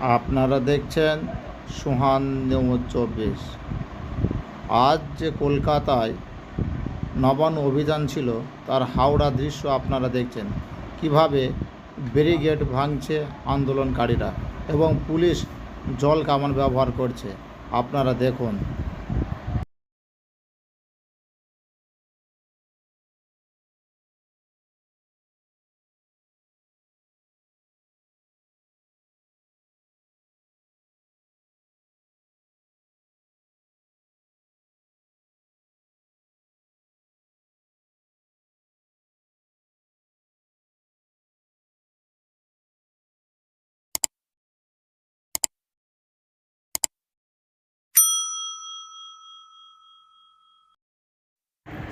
আপনারা দেখছেন সুহান নিউজ চব্বিশ। আজ যে কলকাতায় নবান অভিযান ছিল, তার হাওড়া দৃশ্য আপনারা দেখছেন। কীভাবে ব্যারিগেড ভাঙছে আন্দোলনকারীরা এবং পুলিশ জল কামান ব্যবহার করছে, আপনারা দেখুন।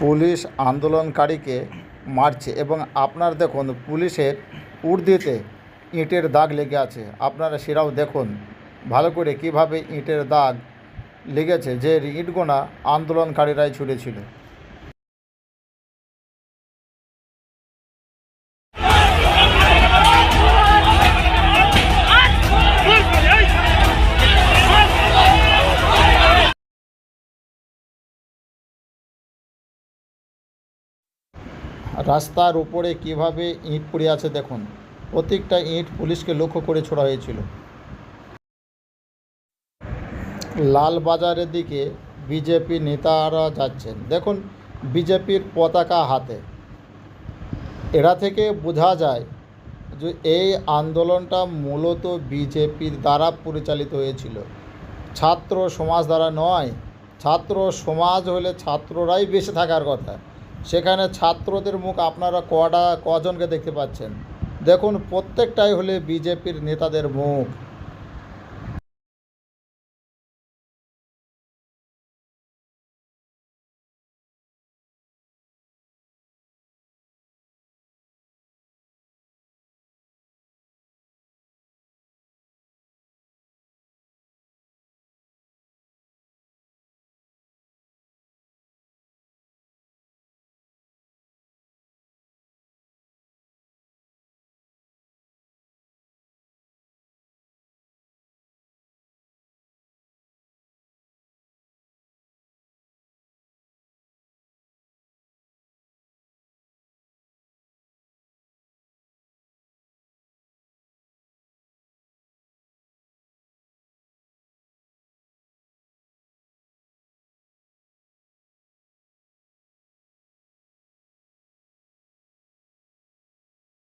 পুলিশ আন্দোলনকারীকে মারছে এবং আপনার দেখুন পুলিশের উর্দিতে ইঁটের দাগ লেগে আছে। আপনারা সেটাও দেখুন। ভালো করে কীভাবে ইঁটের দাগ লেগেছে, যে ইঁটগোনা আন্দোলনকারীরাই ছুঁড়েছিল। রাস্তার উপরে কীভাবে ইঁট পড়ে আছে দেখুন। প্রত্যেকটা ইঁট পুলিশকে লক্ষ্য করে ছোড়া হয়েছিল। লালবাজারের দিকে বিজেপি নেতারা যাচ্ছেন। দেখুন, বিজেপির পতাকা হাতে। এরা থেকে বোঝা যায় যে এই আন্দোলনটা মূলত বিজেপির দ্বারা পরিচালিত হয়েছিল। ছাত্র সমাজ দ্বারা নয়, ছাত্র সমাজ হলে ছাত্ররাই বেঁচে থাকার কথা। সেখানে ছাত্রদের মুখ আপনারা কটা কজনকে দেখতে পাচ্ছেন? দেখুন প্রত্যেকটাই হলে বিজেপির নেতাদের মুখ।